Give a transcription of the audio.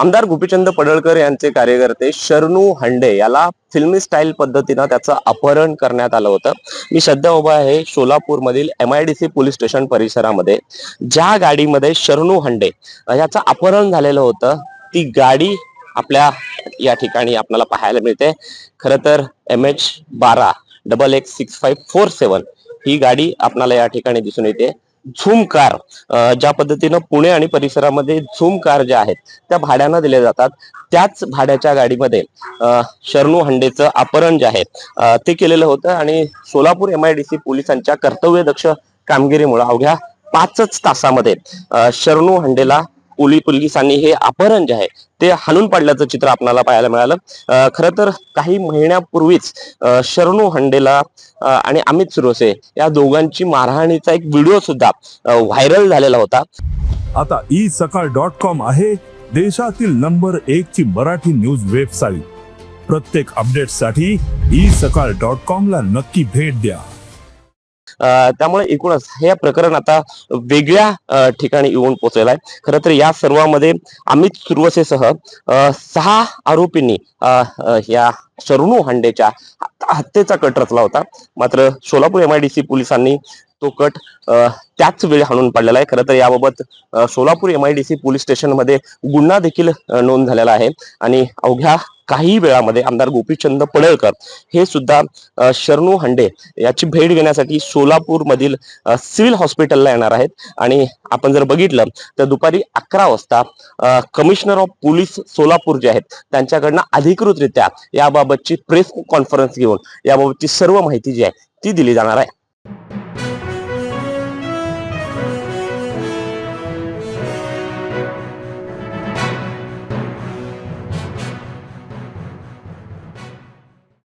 आमदार गोपीचंद पडळकर यांचे कार्यकर्ते शरणू हंडे याला फिल्मी स्टाईल पद्धतीनं त्याचं अपहरण करण्यात आलं होतं. मी सध्या उभा आहे सोलापूरमधील M I D C police station परिसरामध्ये. ज्या गाडीमध्ये शरणू हंडे याचं अपहरण झालेलं होतं ती गाडी आपल्या या ठिकाणी आपल्याला पाहायला मिळते. खरं तर एम एच बारा double X six five four seven ही गाडी आपल्याला या ठिकाणी दिसून येते. झूम कार ज्या पद्धतीनं पुणे आणि परिसरामध्ये झूम कार ज्या आहेत त्या भाड्यानं दिल्या जातात. त्याच भाड्याच्या गाडीमध्ये शरणू हंडेचं अपहरण जे आहे ते केलेलं होतं आणि Solapur M I D C पोलिसांच्या कर्तव्यदक्ष कामगिरीमुळे अवघ्या पाचच तासामध्ये शरणू हंडेला पोली पोलिसांनी हे अपहरण जे आहे ते हाणून पाडल्याचं चित्र आपल्याला पाहायला मिळालं. अं, खरं तर काही महिन्यापूर्वीच शरणू हंडेला आणि अमित सुरोसे या दोघांची मारहाणीचा एक व्हिडिओ सुद्धा व्हायरल झालेला होता. आता ई सकाळ डॉट कॉम आहे देशातील नंबर एक ची मराठी न्यूज वेबसाईट. प्रत्येक अपडेटसाठी ई सकाळ डॉट कॉम ला नक्की भेट द्या. त्यामुळे एकूणच हे प्रकरण आता वेगळ्या ठिकाणी येऊन पोहोचलेलं आहे. खरं तर या सर्वांमध्ये अमित सुरवसेसह सहा आरोपींनी या शरणू हांडेच्या हत्येचा कट रचला होता. मात्र सोलापूर एमआयडीसी पोलिसांनी तो कट त्याच वेळी हाणून पाडलेला आहे. खरं तर याबाबत Solapur M I D C police स्टेशनमध्ये गुन्हा देखील नोंद झालेला आहे. आणि अवघ्या काही वेळामध्ये आमदार गोपीचंद पडळकर हे सुद्धा शरणू हंडे याची भेट घेण्यासाठी सोलापूरमधील सिव्हिल हॉस्पिटलला येणार आहेत. आणि आपण जर बघितलं तर दुपारी अकरा वाजता कमिशनर ऑफ पोलीस सोलापूर जे आहेत त्यांच्याकडनं अधिकृतरित्या याबाबतची प्रेस कॉन्फरन्स घेऊन याबाबतची सर्व माहिती जी आहे ती दिली जाणार आहे.